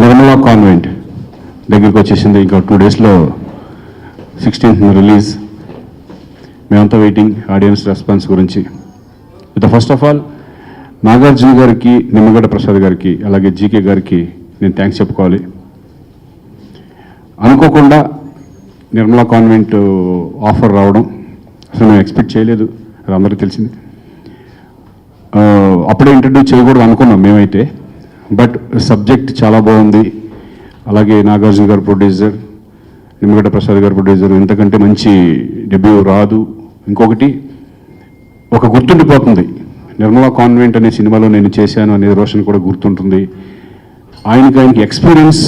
Nirmala convent దగ్గరికి వచ్చేసింది. ఇంకా టూ డేస్లో సిక్స్టీన్త్ రిలీజ్ మేమంతా వెయిటింగ్ ఆడియన్స్ రెస్పాన్స్ గురించి. With first of all Nagarjuna గారికి నిమ్మగడ్డ ప్రసాద్ గారికి అలాగే జీకే గారికి నేను థ్యాంక్స్ చెప్పుకోవాలి. అనుకోకుండా నిర్మలా కాన్వెంట్ uh, ఆఫర్ రావడం అసలు మేము ఎక్స్పెక్ట్ చేయలేదు. అది అందరికీ తెలిసింది. అప్పుడే ఇంట్రడ్యూస్ చేయకూడదు అనుకున్నాం మేమైతే. బట్ సబ్జెక్ట్ చాలా బాగుంది. అలాగే నాగార్జున గారు ప్రొడ్యూసర్ నిమ్మగడ్డ ప్రసాద్ గారు ప్రొడ్యూసర్ ఇంతకంటే మంచి డెబ్యూ రాదు. ఇంకొకటి ఒక గుర్తుండిపోతుంది. నిర్మలా కాన్వెంట్ అనే సినిమాలో నేను చేశాను అనేది రోషన్ కూడా గుర్తుంటుంది. ఆయనకి ఆయనకి ఎక్స్పీరియన్స్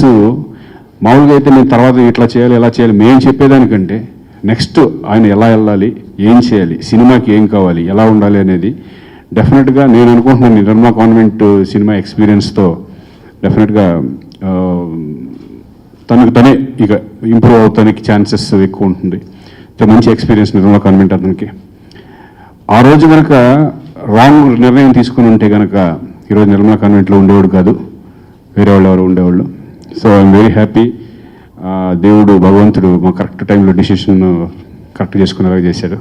మామూలుగా అయితే నేను తర్వాత ఇట్లా చేయాలి ఎలా చేయాలి మేము చెప్పేదానికంటే నెక్స్ట్ ఆయన ఎలా వెళ్ళాలి ఏం చేయాలి సినిమాకి ఏం కావాలి ఎలా ఉండాలి అనేది డెఫినెట్గా నేను అనుకుంటున్నాను నిర్మలా కాన్వెంట్ సినిమా ఎక్స్పీరియన్స్తో డెఫినెట్గా తనకు తనే ఇక ఇంప్రూవ్ అవుతానికి ఛాన్సెస్ ఎక్కువ ఉంటుంది. మంచి ఎక్స్పీరియన్స్ నిర్మలా కాన్వెంట్ అతనికి. ఆ రోజు కనుక రాంగ్ నిర్ణయం తీసుకుని ఉంటే కనుక ఈరోజు నిర్మలా కాన్వెంట్లో ఉండేవాడు కాదు. వేరే వాళ్ళు ఎవరు ఉండేవాళ్ళు. సో ఐఎమ్ వెరీ హ్యాపీ దేవుడు భగవంతుడు మా కరెక్ట్ టైంలో డిసిషన్ కరెక్ట్ చేసుకునేలాగా చేశాడు.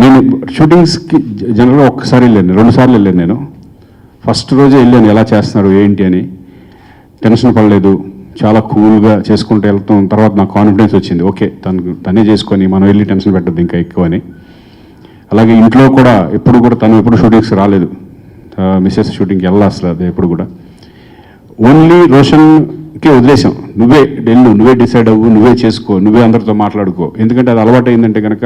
నేను షూటింగ్స్కి జనరల్గా ఒక్కసారి వెళ్ళాను రెండుసార్లు వెళ్ళాను నేను. ఫస్ట్ రోజే వెళ్ళాను ఎలా చేస్తున్నారు ఏంటి అని. టెన్షన్ పడలేదు చాలా కూల్గా చేసుకుంటూ వెళ్తాం తర్వాత నాకు కాన్ఫిడెన్స్ వచ్చింది. ఓకే తను తనే చేసుకొని మనం వెళ్ళి టెన్షన్ పెట్టద్దు ఇంకా ఎక్కువ అని. అలాగే ఇంట్లో కూడా ఎప్పుడు కూడా తను ఎప్పుడు షూటింగ్స్ రాలేదు. మిస్సెస్ షూటింగ్కి వెళ్ళా అసలు అది ఎప్పుడు కూడా. ఓన్లీ రోషన్కే వదిలేసాం నువ్వే వెళ్ళు నువ్వే డిసైడ్ అవ్వు నువ్వే చేసుకో నువ్వే అందరితో మాట్లాడుకో. ఎందుకంటే అది అలవాటు అయిందంటే కనుక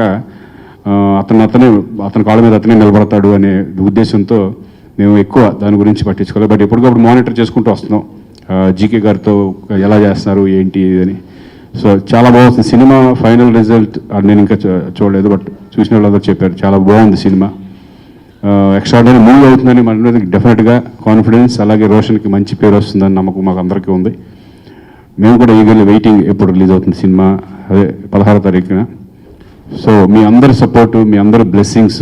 అతను అతనే అతని కాళ్ళ మీద అతనే నిలబడతాడు అనే ఉద్దేశంతో మేము ఎక్కువ దాని గురించి పట్టించుకోలేదు. బట్ ఎప్పటికప్పుడు మానిటర్ చేసుకుంటూ వస్తున్నాం. జీకే గారితో ఎలా చేస్తున్నారు ఏంటి అని. సో చాలా బాగుంది. సినిమా ఫైనల్ రిజల్ట్ నేను ఇంకా చూడలేదు బట్ చూసిన వాళ్ళందరూ చెప్పారు చాలా బాగుంది సినిమా. ఎక్స్ట్రాడనరీ మూవ్ అవుతుందని మన డెఫినెట్గా కాన్ఫిడెన్స్ అలాగే రోషన్కి మంచి పేరు వస్తుందని నమ్మకం మాకు అందరికీ ఉంది. మేము కూడా ఈగర్లీ వెయిటింగ్ ఎప్పుడు రిలీజ్ అవుతుంది సినిమా. అదే పదహారో తారీఖున. సో మీ అందరి సపోర్టు మీ అందరి బ్లెస్సింగ్స్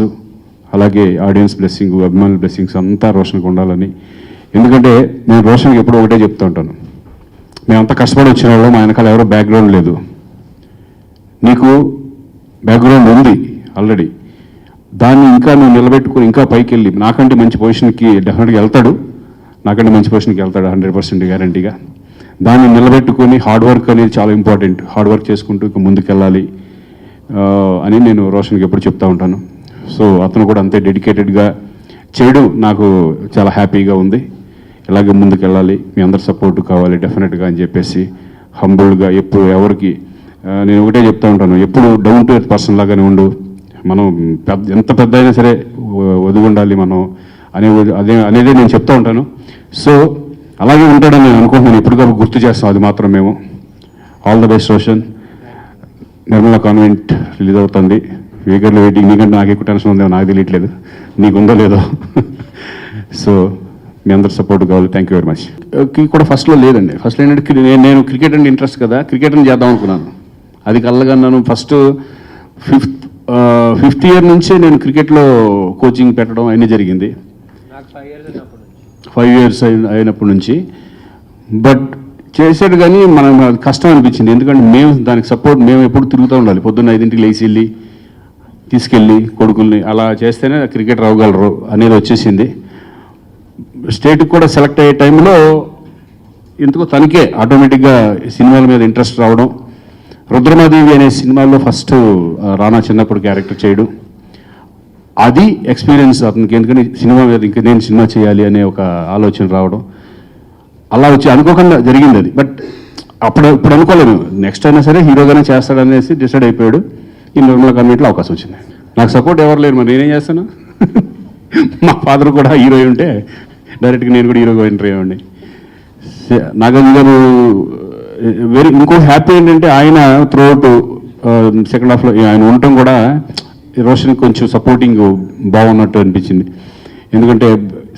అలాగే ఆడియన్స్ బ్లెస్సింగ్ అభిమానుల బ్లెస్సింగ్స్ అంతా రోషన్కి ఉండాలని. ఎందుకంటే నేను రోషన్కి ఎప్పుడు ఒకటే చెప్తూ ఉంటాను. మేమంతా కష్టపడి వచ్చిన వాళ్ళు మా వెనకాల ఎవరో బ్యాక్గ్రౌండ్ లేదు. నీకు బ్యాక్గ్రౌండ్ ఉంది ఆల్రెడీ దాన్ని ఇంకా నువ్వు నిలబెట్టుకుని ఇంకా పైకి వెళ్ళి నాకంటే మంచి పొజిషన్కి డెఫినెట్గా వెళ్తాడు. నాకంటే మంచి పొజిషన్కి వెళ్తాడు హండ్రెడ్ పర్సెంట్ గ్యారంటీగా దాన్ని నిలబెట్టుకొని హార్డ్ వర్క్ అనేది చాలా ఇంపార్టెంట్ హార్డ్ వర్క్ చేసుకుంటూ ఇంకా ముందుకెళ్ళాలి. అని నేను రోషన్కి ఎప్పుడు చెప్తా ఉంటాను. సో అతను కూడా అంతే డెడికేటెడ్గా చేయడం నాకు చాలా హ్యాపీగా ఉంది. ఇలాగే ముందుకెళ్ళాలి మీ అందరి సపోర్ట్ కావాలి డెఫినెట్గా అని చెప్పేసి హంబుల్గా ఎప్పుడు ఎవరికి నేను ఒకటే చెప్తా ఉంటాను. ఎప్పుడు డౌన్ టు ఎర్త్ పర్సన్ లాగానే ఉండు. మనం పెద్ద ఎంత పెద్ద అయినా సరే వ- ఉండాలి మనం అనే అదే అనేది నేను చెప్తూ ఉంటాను. సో అలాగే ఉంటాడని నేను అనుకుంటున్నాను. ఎప్పటికప్పుడు గుర్తు చేస్తాం అది మాత్రం మేము. All the best Roshan. Nirmala convent release అవుతుంది. వీగర్లో వెయిటింగ్. నీకంటే నాకు ఎక్కువ టెన్షన్ ఉందేమో నాకు తెలియట్లేదు. నీకుందో లేదో. సో మీ అందరి సపోర్ట్ కావాలి. థ్యాంక్ యూ వెరీ మచ్ కూడా ఫస్ట్లో లేదండి. ఫస్ట్ ఏంటంటే నేను క్రికెట్ అంటే ఇంట్రెస్ట్ కదా. క్రికెట్ అని చేద్దాం అనుకున్నాను. అది కళ్ళగన్నాను ఫస్ట్ ఫిఫ్త్ ఫిఫ్త్ ఇయర్ నుంచే నేను క్రికెట్లో కోచింగ్ పెట్టడం అన్నీ జరిగింది. నాకు ఫైవ్ ఇయర్స్ ఉన్నప్పటి నుంచి. ఫైవ్ ఇయర్స్ అయినప్పటి నుంచి. బట్ చేశాడు కానీ మనం అది కష్టం అనిపించింది. ఎందుకంటే మేము దానికి సపోర్ట్ మేము ఎప్పుడు తిరుగుతూ ఉండాలి. పొద్దున్న ఐదింటికి లేచి వెళ్ళి తీసుకెళ్ళి కొడుకుల్ని అలా చేస్తేనే క్రికెట్ రావగలరు అనేది వచ్చేసింది. స్టేట్కి కూడా సెలెక్ట్ అయ్యే టైంలో ఎందుకో తనకే ఆటోమేటిక్గా సినిమాల మీద ఇంట్రెస్ట్ రావడం. రుద్రమాదేవి అనే సినిమాలో ఫస్ట్ రానా చిన్నప్పుడు క్యారెక్టర్ చేయడం. అది ఎక్స్పీరియన్స్ అతనికి. ఎందుకంటే సినిమా మీద ఇంకా నేను సినిమా చేయాలి అనే ఒక ఆలోచన రావడం. అలా వచ్చి అనుకోకుండా జరిగింది అది. బట్ అప్పుడు ఇప్పుడు అనుకోలేము నెక్స్ట్ అయినా సరే హీరోగానే చేస్తాడనేసి డిసైడ్ అయిపోయాడు. ఈ నిర్మల కమిటీలో అవకాశం వచ్చింది. నాకు సపోర్ట్ ఎవరు లేరు మరి నేనేం చేస్తాను? మా ఫాదర్ కూడా హీరో ఉంటే డైరెక్ట్గా నేను కూడా హీరోగా ఎంటర్ అయ్యండి నాగార్జున గారు వెరీ ఇంకో హ్యాపీ ఏంటంటే ఆయన త్రూఅవుట్ సెకండ్ హాఫ్లో ఆయన ఉండటం కూడా రోషన్ కొంచెం సపోర్టింగ్ బాగున్నట్టు అనిపించింది. ఎందుకంటే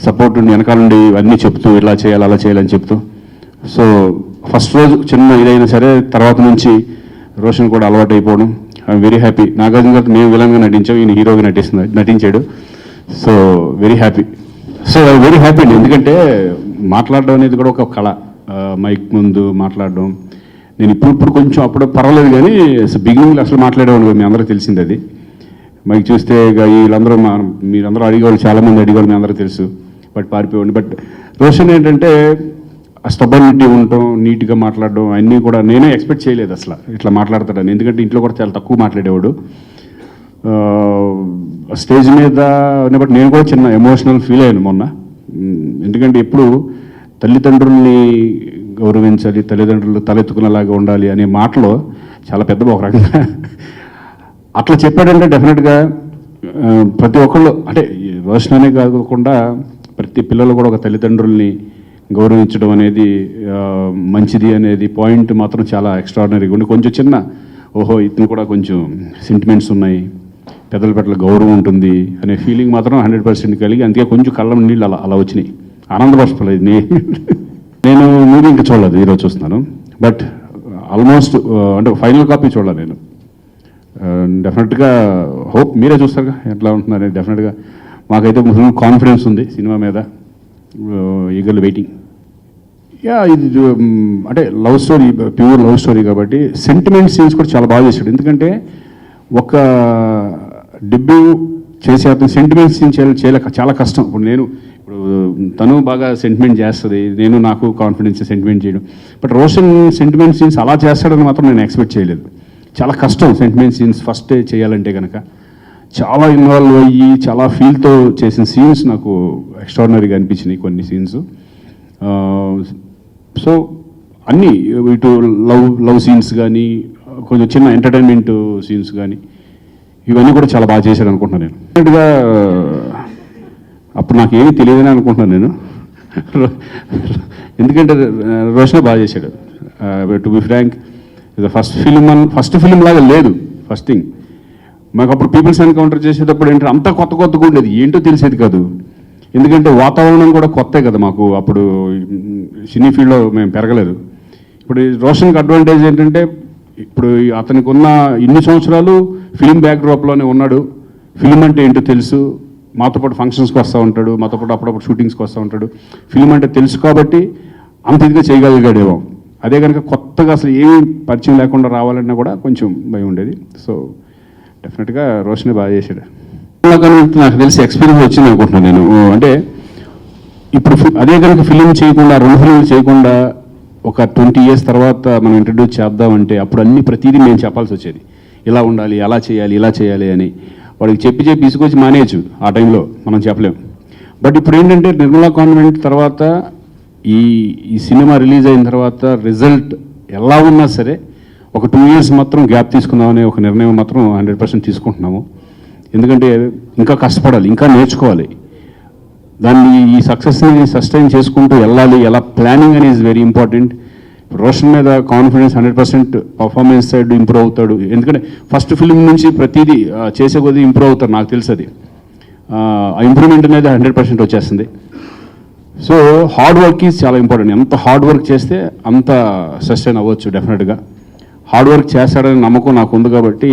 సపోర్ట్ వెనకాల నుండి అన్నీ చెప్తూ ఇలా చేయాలి అలా చేయాలని చెప్తూ. సో ఫస్ట్ రోజు చిన్న ఇదైనా సరే తర్వాత నుంచి రోషన్ కూడా అలవాటు అయిపోవడం. ఐఎమ్ వెరీ హ్యాపీ నాగార్జున గారు మేము విలన్గా నటించాం ఈయన హీరోగా నటిస్తున్నా నటించాడు. So very happy so very happy అండి. ఎందుకంటే మాట్లాడడం అనేది కూడా ఒక కళ. మైక్ ముందు మాట్లాడడం. నేను ఇప్పుడు ఇప్పుడు కొంచెం అప్పుడు పర్వాలేదు కానీ బిగినింగ్లో అసలు మాట్లాడేవాడు మీ అందరూ తెలిసింది అది. మైక్ చూస్తే ఇక వీళ్ళందరూ మా మీరందరూ అడిగేవాళ్ళు చాలామంది అడిగేవాళ్ళు మీ అందరూ తెలుసు. బట్ పారిపోయేవాడిని బట్ రోషన్ ఏంటంటే స్టబర్నిటీ ఉండటం నీట్గా మాట్లాడడం అన్నీ కూడా నేనే ఎక్స్పెక్ట్ చేయలేదు అసలు. ఇట్లా మాట్లాడతాడని. ఎందుకంటే ఇంట్లో కూడా చాలా తక్కువ మాట్లాడేవాడు. స్టేజ్ మీద బట్ నేను కూడా చిన్న ఎమోషనల్ ఫీల్ అయ్యాను మొన్న. ఎందుకంటే ఎప్పుడు తల్లిదండ్రుల్ని గౌరవించాలి తల్లిదండ్రులు తలెత్తుకునేలాగా ఉండాలి అనే మాటలో చాలా పెద్ద ఒక రకంగా అట్లా చెప్పాడంటే డెఫినెట్గా ప్రతి ఒక్కళ్ళు అంటే వర్షన్ అనే కాకుండా ప్రతి పిల్లలు కూడా ఒక తల్లిదండ్రుల్ని గౌరవించడం అనేది మంచిది అనేది పాయింట్ మాత్రం చాలా ఎక్స్ట్రాడినరీగా ఉండి కొంచెం చిన్న ఓహో ఇతను కూడా కొంచెం సెంటిమెంట్స్ ఉన్నాయి పెద్దల పట్ల గౌరవం ఉంటుంది అనే ఫీలింగ్ మాత్రం హండ్రెడ్ పర్సెంట్ కలిగి అందుకే కొంచెం కళ్ళం నీళ్ళు అలా అలా వచ్చినాయి. ఆనందపరచలేదు నే నేను మూవీ ఇంకా చూడలేదు ఈరోజు చూస్తున్నాను. బట్ ఆల్మోస్ట్ అంటే ఫైనల్ కాపీ చూడాలి నేను. డెఫినెట్గా హోప్ మీరే చూస్తారుగా ఎట్లా ఉంటున్నారు డెఫినెట్గా మాకైతే ఫుల్ కాన్ఫిడెన్స్ ఉంది సినిమా మీద. ఈగల్ వెయిటింగ్ యా ఇది అంటే love story pure love story కాబట్టి సెంటిమెంట్ సీన్స్ కూడా చాలా బాగా చేశాడు. ఎందుకంటే ఒక డెబ్యూ చేసే అతను సెంటిమెంట్ సీన్ చేయాలి చేయలేక చాలా కష్టం. ఇప్పుడు నేను ఇప్పుడు తను బాగా సెంటిమెంట్ చేస్తుంది నేను నాకు కాన్ఫిడెన్స్ సెంటిమెంట్ చేయడం. బట్ రోషన్ సెంటిమెంట్ సీన్స్ అలా చేస్తాడని మాత్రం నేను ఎక్స్పెక్ట్ చేయలేదు. చాలా కష్టం. సెంటిమెంట్ సీన్స్ ఫస్ట్ చేయాలంటే కనుక చాలా ఇన్వాల్వ్ అయ్యి చాలా ఫీల్తో చేసిన సీన్స్ నాకు ఎక్స్ట్రాడినరీగా అనిపించినాయి కొన్ని సీన్స్ సో అన్నీ ఇటు లవ్ లవ్ సీన్స్ కానీ కొంచెం చిన్న ఎంటర్టైన్మెంట్ సీన్స్ కానీ ఇవన్నీ కూడా చాలా బాగా చేశారు అనుకుంటున్నాను నేను. డెఫినెట్గా అప్పుడు నాకు ఏమీ తెలియదని అనుకుంటున్నాను నేను. ఎందుకంటే రోషన్ బాగా చేశాడు. To be frank first film first film లాగా లేదు ఫస్ట్ థింగ్ మాకు అప్పుడు పీపుల్స్ ఎన్కౌంటర్ చేసేటప్పుడు ఏంటంటే అంతా కొత్త కొత్తగా ఉండేది. ఏంటో తెలిసేది కాదు. ఎందుకంటే వాతావరణం కూడా కొత్తే కదా మాకు. అప్పుడు సినీ ఫీల్డ్లో మేము పెరగలేదు. ఇప్పుడు రోషన్కి అడ్వాంటేజ్ ఏంటంటే ఇప్పుడు అతనికి ఉన్న ఇన్ని సంవత్సరాలు ఫిలిం బ్యాక్డ్రాప్లోనే ఉన్నాడు. ఫిలిం అంటే ఏంటో తెలుసు. మాతో పాటు ఫంక్షన్స్కి వస్తూ ఉంటాడు. మాతో పాటు అప్పుడప్పుడు షూటింగ్స్కి వస్తూ ఉంటాడు. ఫిలిం అంటే తెలుసు కాబట్టి అంత ఇదిగా చేయగలిగాడేమో. అదే కనుక కొత్తగా అసలు ఏమీ పరిచయం లేకుండా రావాలన్నా కూడా కొంచెం భయం ఉండేది. సో డెఫినెట్గా రోషనే బాగా చేశాడు. నాకు తెలిసి ఎక్స్పీరియన్స్ వచ్చింది అనుకుంటున్నాను నేను. అంటే ఇప్పుడు అదే కనుక ఫిలిం చేయకుండా రెండు ఫిలింలు చేయకుండా ఒక ట్వంటీ ఇయర్స్ తర్వాత మనం ఇంట్రడ్యూస్ చేద్దామంటే అప్పుడు అన్ని ప్రతిదీ మేము చెప్పాల్సి వచ్చేది. ఇలా ఉండాలి అలా చేయాలి ఇలా చేయాలి అని. వాడికి చెప్పి చెప్పి తీసుకొచ్చి మానేయచ్చు ఆ టైంలో మనం చెప్పలేం. బట్ ఇప్పుడు ఏంటంటే నిర్మలా కాన్వెంట్ తర్వాత ఈ ఈ సినిమా రిలీజ్ అయిన తర్వాత రిజల్ట్ ఎలా ఉన్నా సరే ఒక టూ ఇయర్స్ మాత్రం గ్యాప్ తీసుకుందామనే ఒక నిర్ణయం మాత్రం హండ్రెడ్ పర్సెంట్ తీసుకుంటున్నాము. ఎందుకంటే ఇంకా కష్టపడాలి ఇంకా నేర్చుకోవాలి. దాన్ని ఈ సక్సెస్ని సస్టైన్ చేసుకుంటూ వెళ్ళాలి ఎలా ప్లానింగ్ అనేది వెరీ ఇంపార్టెంట్ రోషన్ మీద confidence hundred percent performance side improve అవుతాడు. ఎందుకంటే ఫస్ట్ ఫిల్మ్ నుంచి ప్రతిదీ చేసే కొద్దీ ఇంప్రూవ్ అవుతారు నాకు తెలుసు అది. ఆ ఇంప్రూవ్మెంట్ అనేది హండ్రెడ్ పర్సెంట్ వచ్చేస్తుంది. సో హార్డ్ వర్క్ ఈజ్ చాలా ఇంపార్టెంట్ ఎంత హార్డ్ వర్క్ చేస్తే అంత సస్టైన్ అవ్వచ్చు డెఫినెట్గా హార్డ్ వర్క్ చేస్తాడని నమ్మకం నాకు ఉంది కాబట్టి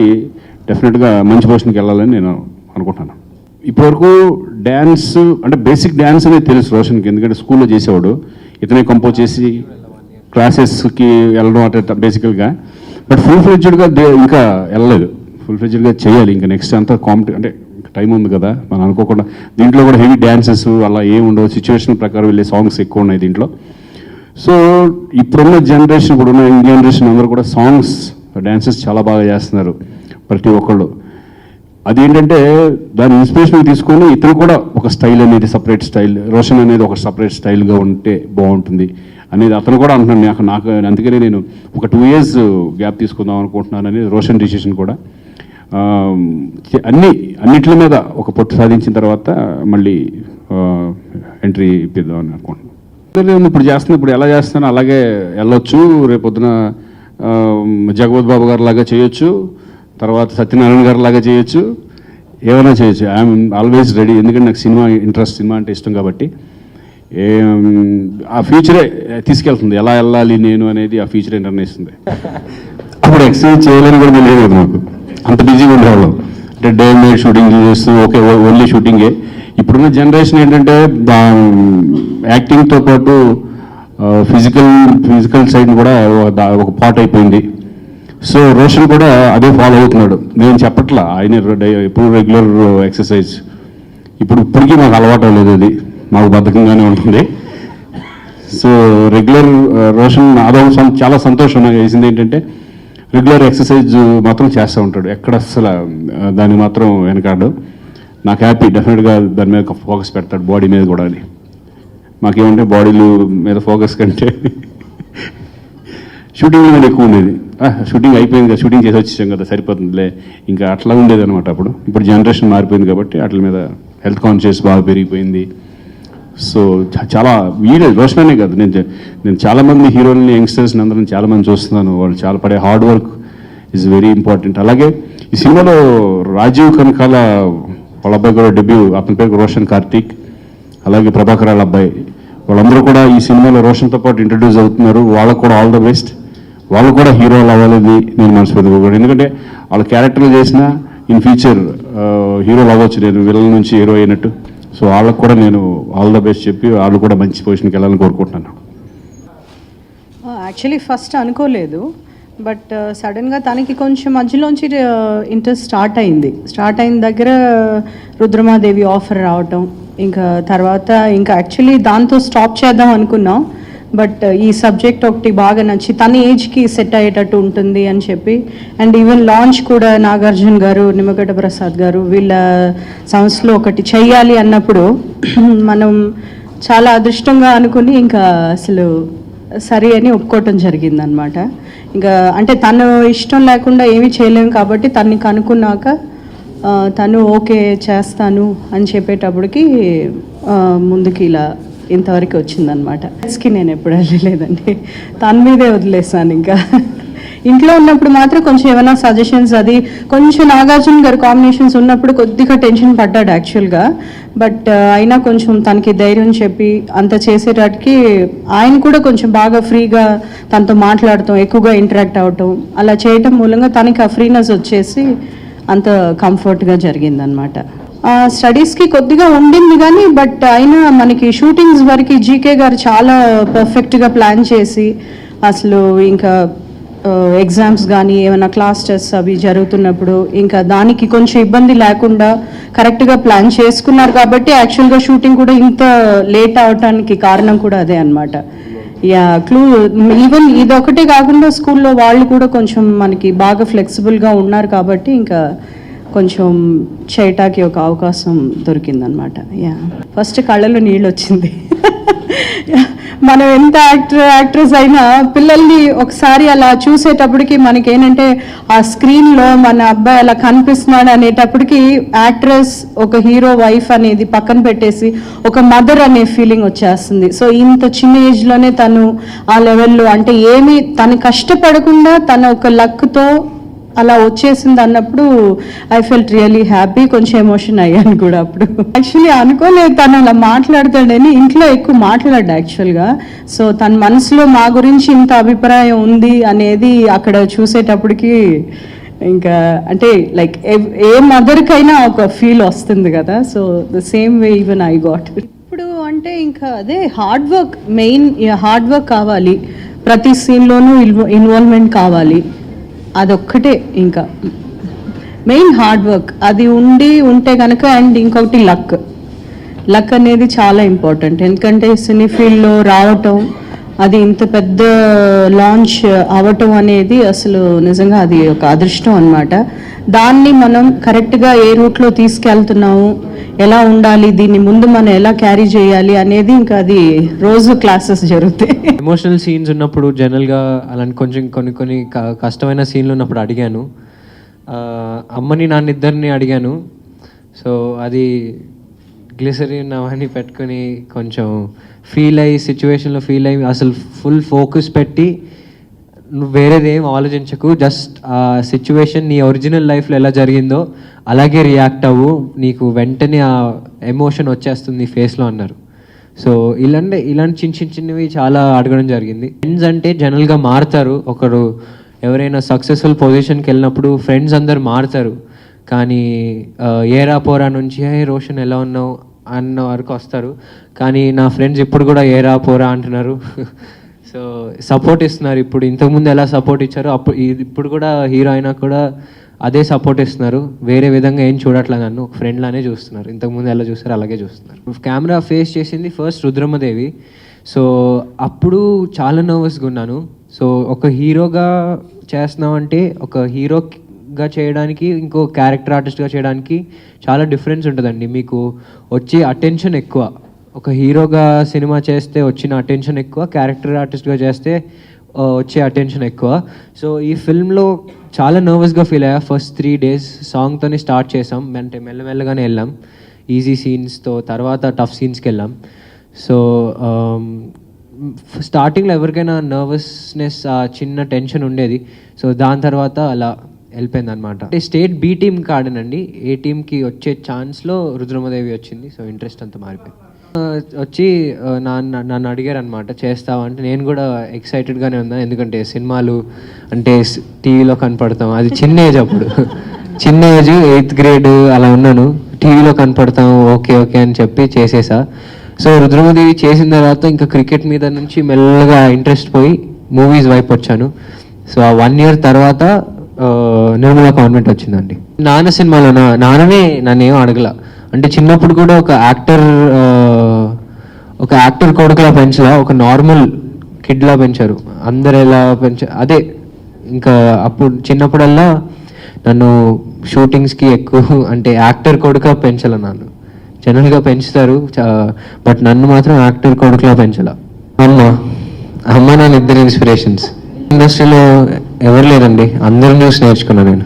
డెఫినెట్గా మంచి పొజిషన్కి వెళ్ళాలని నేను అనుకుంటున్నాను. ఇప్పటివరకు డ్యాన్స్ అంటే బేసిక్ డ్యాన్స్ అనేది తెలుసు రోషన్కి ఎందుకంటే స్కూల్లో చేసేవాడు. ఇతనే కంపోజ్ చేసి క్లాసెస్కి వెళ్ళడం అంటే బేసికల్గా బట్ ఫుల్ ఫ్లెడ్జ్డ్గా ఇంకా వెళ్ళలేదు. ఫుల్ ఫ్లెడ్జ్డ్గా చేయాలి. ఇంకా నెక్స్ట్ అంతా కాంపిటీ అంటే టైం ఉంది కదా. మనం అనుకోకుండా దీంట్లో కూడా హెవీ డ్యాన్సెస్ అలా ఏమి ఉండవు. సిచ్యువేషన్ ప్రకారం వెళ్ళే సాంగ్స్ ఎక్కువ ఉన్నాయి దీంట్లో. సో ఇప్పుడున్న జనరేషన్ ఇప్పుడున్న యంగ్ జనరేషన్ అందరూ కూడా సాంగ్స్ డ్యాన్సెస్ చాలా బాగా చేస్తున్నారు ప్రతి ఒక్కళ్ళు. అదేంటంటే దాని ఇన్స్పిరేషన్ తీసుకొని ఇతను కూడా ఒక స్టైల్ అనేది సపరేట్ స్టైల్ రోషన్ అనేది ఒక సపరేట్ స్టైల్గా ఉంటే బాగుంటుంది అనేది అతను కూడా అంటున్నాను నాకు నాకు అందుకనే నేను ఒక టూ ఇయర్స్ గ్యాప్ తీసుకుందాం అనుకుంటున్నాను అనేది రోషన్ డిసిషన్ కూడా. అన్ని అన్నిటి మీద ఒక పొట్టు సాధించిన తర్వాత మళ్ళీ ఎంట్రీ ఇప్పిద్దామని అనుకుంటున్నాను తెలియదు, ఇప్పుడు చేస్తున్నా ఇప్పుడు ఎలా చేస్తానో అలాగే వెళ్ళొచ్చు. రేపొద్దున జగవత్ బాబు గారు లాగా చేయొచ్చు. తర్వాత సత్యనారాయణ గారు లాగా చేయొచ్చు. ఏమైనా చేయొచ్చు. ఐఎమ్ ఆల్వేస్ రెడీ ఎందుకంటే నాకు సినిమా ఇంట్రెస్ట్ సినిమా అంటే ఇష్టం కాబట్టి. ఏం, ఆ ఫ్యూచరే తీసుకెళ్తుంది. ఎలా వెళ్ళాలి నేను అనేది ఆ ఫ్యూచరే నిర్ణయిస్తుంది. అప్పుడు ఎక్సైజ్ చేయాలని కూడా కదా మాకు అంత బిజీగా ఉండేవాళ్ళం. అంటే డే నైట్ షూటింగ్ చేస్తూ ఓకే ఓన్లీ షూటింగే. ఇప్పుడున్న జనరేషన్ ఏంటంటే యాక్టింగ్తో పాటు ఫిజికల్ ఫిజికల్ సైడ్ కూడా ఒక పార్ట్ అయిపోయింది. సో రోషన్ కూడా అదే ఫాలో అవుతున్నాడు. నేను చెప్పట్లా ఆయన ఎప్పుడు రెగ్యులర్ ఎక్సర్సైజ్. ఇప్పుడు ఇప్పటికీ మాకు అలవాటు లేదు అది. మాకు బద్ధకంగానే ఉంటుంది. సో రెగ్యులర్ రోషన్ అదో సం- చాలా సంతోషం నాకు వేసింది ఏంటంటే రెగ్యులర్ ఎక్సర్సైజ్ మాత్రం చేస్తూ ఉంటాడు. ఎక్కడ అసలు దాన్ని మాత్రం వెనకాడు నాకు హ్యాపీ డెఫినెట్గా దాని మీద ఫోకస్ పెడతాడు బాడీ మీద కూడా అని. మాకేమంటే బాడీలు మీద ఫోకస్ కంటే షూటింగ్ మీద ఎక్కువ ఉండేది. షూటింగ్ అయిపోయింది కదా షూటింగ్ చేసి వచ్చేసాం కదా సరిపోతుందిలే. ఇంకా అట్లా ఉండేది అనమాట అప్పుడు. ఇప్పుడు జనరేషన్ మారిపోయింది కాబట్టి వాటి మీద హెల్త్ కాన్షియస్ బాగా పెరిగిపోయింది. సో చ- చాలా వీడే రోషననే కాదు. నేను నేను చాలామంది హీరోలని యంగ్స్టర్స్ని అందరం చాలామంది చూస్తున్నాను. వాళ్ళు చాలా పడే hard work is very important అలాగే ఈ సినిమాలో రాజీవ్ కనకాల వాళ్ళ అబ్బాయి కూడా డెబ్యూ అతని పేరు రోషన్ కార్తీక్. అలాగే ప్రభాకర్ వాళ్ళ అబ్బాయి. వాళ్ళందరూ కూడా ఈ సినిమాలో రోషన్తో పాటు ఇంట్రడ్యూస్ అవుతున్నారు. వాళ్ళకు కూడా ఆల్ ద బెస్ట్ వాళ్ళు కూడా హీరోలు అవ్వాలని నేను మనస్ఫూర్తిగా కూడా ఎందుకంటే వాళ్ళ క్యారెక్టర్లు చేసిన ఇన్ ఫ్యూచర్ హీరోలు అవ్వచ్చు. నేను విలన్ నుంచి హీరో అయినట్టు. సో వాళ్ళకు కూడా నేను ఆల్ ద బెస్ట్ చెప్పి వాళ్ళు కూడా మంచి పొజిషన్కి వెళ్ళాలని కోరుకుంటున్నాను. యాక్చువల్లీ ఫస్ట్ అనుకోలేదు బట్ సడన్గా తనకి కొంచెం మధ్యలోంచి ఇంట్రెస్ట్ స్టార్ట్ అయింది. స్టార్ట్ అయిన దగ్గర రుద్రమాదేవి ఆఫర్ రావటం ఇంకా తర్వాత ఇంకా యాక్చువల్లీ దాంతో స్టాప్ చేద్దాం అనుకున్నాం. బట్ ఈ సబ్జెక్ట్ ఒకటి బాగా నచ్చి తన ఏజ్కి సెట్ అయ్యేటట్టు ఉంటుంది అని చెప్పి అండ్ ఈవెన్ లాంచ్ కూడా నాగార్జున గారు నిమ్మగడ్డ ప్రసాద్ గారు వీళ్ళ సంస్థలో ఒకటి చెయ్యాలి అన్నప్పుడు మనం చాలా అదృష్టంగా అనుకుని ఇంకా అసలు సరే అని ఒప్పుకోవటం జరిగింది అనమాట ఇంకా అంటే తను ఇష్టం లేకుండా ఏమీ చేయలేము కాబట్టి తన్ని కనుక్కున్నాక తను ఓకే చేస్తాను అని చెప్పేటప్పటికి ముందుకి ఇలా ఇంతవరకు వచ్చిందనమాట కి నేను ఎప్పుడు వెళ్ళలేదండి. తన మీదే వదిలేసాను ఇంకా. ఇంట్లో ఉన్నప్పుడు మాత్రం కొంచెం ఏమైనా సజెషన్స్ అది కొంచెం నాగార్జున గారి కాంబినేషన్స్ ఉన్నప్పుడు కొద్దిగా టెన్షన్ పడ్డాడు యాక్చువల్గా బట్ uh, అయినా కొంచెం తనకి ధైర్యం చెప్పి అంత చేసేటట్టుకి ఆయన కూడా కొంచెం బాగా ఫ్రీగా తనతో మాట్లాడటం ఎక్కువగా ఇంటరాక్ట్ అవటం అలా చేయటం మూలంగా తనకి ఆ ఫ్రీనెస్ వచ్చేసి అంత కంఫర్ట్గా జరిగిందనమాట స్టడీస్కి కొద్దిగా ఉండింది కానీ బట్ అయినా మనకి షూటింగ్స్ వరకు జీకే గారు చాలా పర్ఫెక్ట్గా ప్లాన్ చేసి అసలు ఇంకా ఎగ్జామ్స్ కానీ ఏమైనా క్లాస్ టెస్ట్ అవి జరుగుతున్నప్పుడు ఇంకా దానికి కొంచెం ఇబ్బంది లేకుండా కరెక్ట్గా ప్లాన్ చేసుకున్నారు కాబట్టి యాక్చువల్గా షూటింగ్ కూడా ఇంత లేట్ అవటానికి కారణం కూడా అదే అన్నమాట. యా క్లూ ఈవెన్ ఇది ఒకటే కాకుండా స్కూల్లో వాళ్ళు కూడా కొంచెం మనకి బాగా ఫ్లెక్సిబుల్గా ఉన్నారు కాబట్టి ఇంకా కొంచెం చేయటానికి ఒక అవకాశం దొరికిందనమాట. యా. ఫస్ట్ కళ్ళలో నీళ్ళు వచ్చింది మనం ఎంత యాక్టర్ యాక్ట్రెస్ అయినా పిల్లల్ని ఒకసారి అలా చూసేటప్పటికి మనకేంటంటే ఆ స్క్రీన్లో మన అబ్బాయి అలా కనిపిస్తున్నాడు అనేటప్పటికి యాక్ట్రెస్ ఒక హీరో వైఫ్ అనేది పక్కన పెట్టేసి ఒక మదర్ అనే ఫీలింగ్ వచ్చేస్తుంది. సో ఇంత చిన్న ఏజ్లోనే తను ఆ లెవెల్లో అంటే ఏమి తను కష్టపడకుండా తన ఒక లక్తో అలా వచ్చేసింది అన్నప్పుడు ఐ ఫెల్ట్ రియలీ హ్యాపీ కొంచెం ఎమోషన్ అయ్యాను కూడా అప్పుడు. యాక్చువల్లీ అనుకోలేదు తను అలా మాట్లాడతాడని ఇంట్లో ఎక్కువ మాట్లాడాడు యాక్చువల్గా సో తన మనసులో మా గురించి ఇంత అభిప్రాయం ఉంది అనేది అక్కడ చూసేటప్పటికి ఇంకా అంటే లైక్ ఏ మదర్కైనా ఒక ఫీల్ వస్తుంది కదా. So the same way even I got ఇప్పుడు అంటే ఇంకా అదే hard work main hard work కావాలి. ప్రతి సీన్లోనూ ఇన్వాల్వ్మెంట్ కావాలి. అదొక్కటే ఇంకా. మెయిన్ హార్డ్ వర్క్ అది ఉండి ఉంటే కనుక అండ్ ఇంకొకటి లక్ లక్ అనేది చాలా ఇంపార్టెంట్ ఎందుకంటే సినీ ఫీల్డ్లో రావటం అది ఇంత పెద్ద లాంచ్ అవ్వటం అనేది అసలు నిజంగా అది ఒక అదృష్టం అన్నమాట. దాన్ని మనం కరెక్ట్గా ఏ రూట్లో తీసుకెళ్తున్నాము ఎలా ఉండాలి దీన్ని ముందు మనం ఎలా క్యారీ చేయాలి అనేది ఇంకా అది రోజు క్లాసెస్ జరుగుతాయి. ఎమోషనల్ సీన్స్ ఉన్నప్పుడు జనరల్గా అలాంటి కొంచెం కొన్ని కొన్ని క- కష్టమైన సీన్లు ఉన్నప్పుడు అడిగాను. అమ్మని నాన్నిద్దరిని అడిగాను. సో అది గ్లిసరిన్ అవన్నీ పెట్టుకొని కొంచెం ఫీల్ అయ్యి సిచ్యువేషన్లో ఫీల్ అయ్యి అసలు ఫుల్ ఫోకస్ పెట్టి నువ్వు వేరేది ఏం ఆలోచించకు. జస్ట్ ఆ సిచ్యువేషన్ నీ ఒరిజినల్ లైఫ్లో ఎలా జరిగిందో అలాగే రియాక్ట్ అవ్వు. నీకు వెంటనే ఆ ఎమోషన్ వచ్చేస్తుంది ఫేస్లో అన్నారు. సో ఇలాంటి ఇలాంటి చిన్న చిన్న చిన్నవి చాలా అడగడం జరిగింది. ఫ్రెండ్స్ అంటే జనరల్గా మారుతారు. ఒకరు ఎవరైనా సక్సెస్ఫుల్ పొజిషన్కి వెళ్ళినప్పుడు ఫ్రెండ్స్ అందరు మారుతారు. కానీ ఏరా పోరా నుంచి హే రోషన్ ఎలా ఉన్నావు? అన్న వరకు వస్తారు. కానీ నా ఫ్రెండ్స్ ఇప్పుడు కూడా ఏరా పోరా అంటున్నారు. సో సపోర్ట్ ఇస్తున్నారు ఇప్పుడు. ఇంతకుముందు ఎలా సపోర్ట్ ఇచ్చారో అప్పుడు ఇప్పుడు కూడా హీరో అయినా కూడా అదే సపోర్ట్ ఇస్తున్నారు. వేరే విధంగా ఏం చూడట్లేదు నన్ను. ఫ్రెండ్లానే చూస్తున్నారు. ఇంతకుముందు ఎలా చూస్తారు అలాగే చూస్తున్నారు. కెమెరా ఫేస్ చేసింది ఫస్ట్ రుద్రమదేవి. సో అప్పుడు చాలా నర్వస్గా ఉన్నాను. సో ఒక హీరోగా చేస్తున్నామంటే ఒక హీరో గా చేయడానికి ఇంకో క్యారెక్టర్ ఆర్టిస్ట్గా చేయడానికి చాలా డిఫరెన్స్ ఉంటుందండి. మీకు వచ్చే అటెన్షన్ ఎక్కువ. ఒక హీరోగా సినిమా చేస్తే వచ్చిన అటెన్షన్ ఎక్కువ క్యారెక్టర్ ఆర్టిస్ట్గా చేస్తే వచ్చే అటెన్షన్ ఎక్కువ. సో ఈ ఫిల్మ్లో చాలా నర్వస్గా ఫీల్ అయ్యా. ఫస్ట్ త్రీ డేస్ సాంగ్తోనే స్టార్ట్ చేసాం. అంటే మెల్లమెల్లగానే వెళ్ళాం. ఈజీ సీన్స్తో తర్వాత టఫ్ సీన్స్కి వెళ్ళాం సో స్టార్టింగ్లో ఎవరికైనా నర్వస్నెస్ ఆ చిన్న టెన్షన్ ఉండేది. సో దాని తర్వాత అలా వెళ్ళిపోయింది అనమాట అంటే స్టేట్ బి టీమ్ ఆడనండి ఏ టీంకి వచ్చే ఛాన్స్లో రుద్రమదేవి వచ్చింది. సో ఇంట్రెస్ట్ అంతా మారిపోయింది. వచ్చి ఆ, నాన్న నన్ను అడిగారు అనమాట చేస్తావా అంటే నేను కూడా ఎక్సైటెడ్గానే ఉన్నాను ఎందుకంటే సినిమాలు అంటే టీవీలో కనపడతాం. అది చిన్న ఏజ్ అప్పుడు. చిన్న ఏజ్ ఎయిత్ గ్రేడ్ అలా ఉన్నాను. టీవీలో కనపడతాం. ఓకే ఓకే అని చెప్పి చేసేసా. సో రుద్రమదేవి చేసిన తర్వాత ఇంకా క్రికెట్ మీద నుంచి మెల్లగా ఇంట్రెస్ట్ పోయి మూవీస్ వైపు వచ్చాను. సో ఆ వన్ ఇయర్ తర్వాత నిర్మలా కాన్వెంట్ వచ్చిందండి. నాన్న సినిమాలో నా నాన్ననే నన్ను ఏం అడగల. అంటే చిన్నప్పుడు కూడా ఒక యాక్టర్ ఒక యాక్టర్ కొడుకులా పెంచలా ఒక నార్మల్ కిడ్లా పెంచారు. అందరు ఎలా పెంచ అదే ఇంకా అప్పుడు చిన్నప్పుడల్లా నన్ను షూటింగ్స్కి ఎక్కువ అంటే యాక్టర్ కొడుకులా పెంచాల నన్ను. జనరల్గా పెంచుతారు బట్ నన్ను మాత్రం యాక్టర్ కొడుకులా పెంచాల. అమ్మ అమ్మ నాన్న ఇద్దరు ఇన్స్పిరేషన్స్. ఇండస్ట్రీలో ఎవరు లేదండి అందరం చూసి నేర్చుకున్నాను నేను.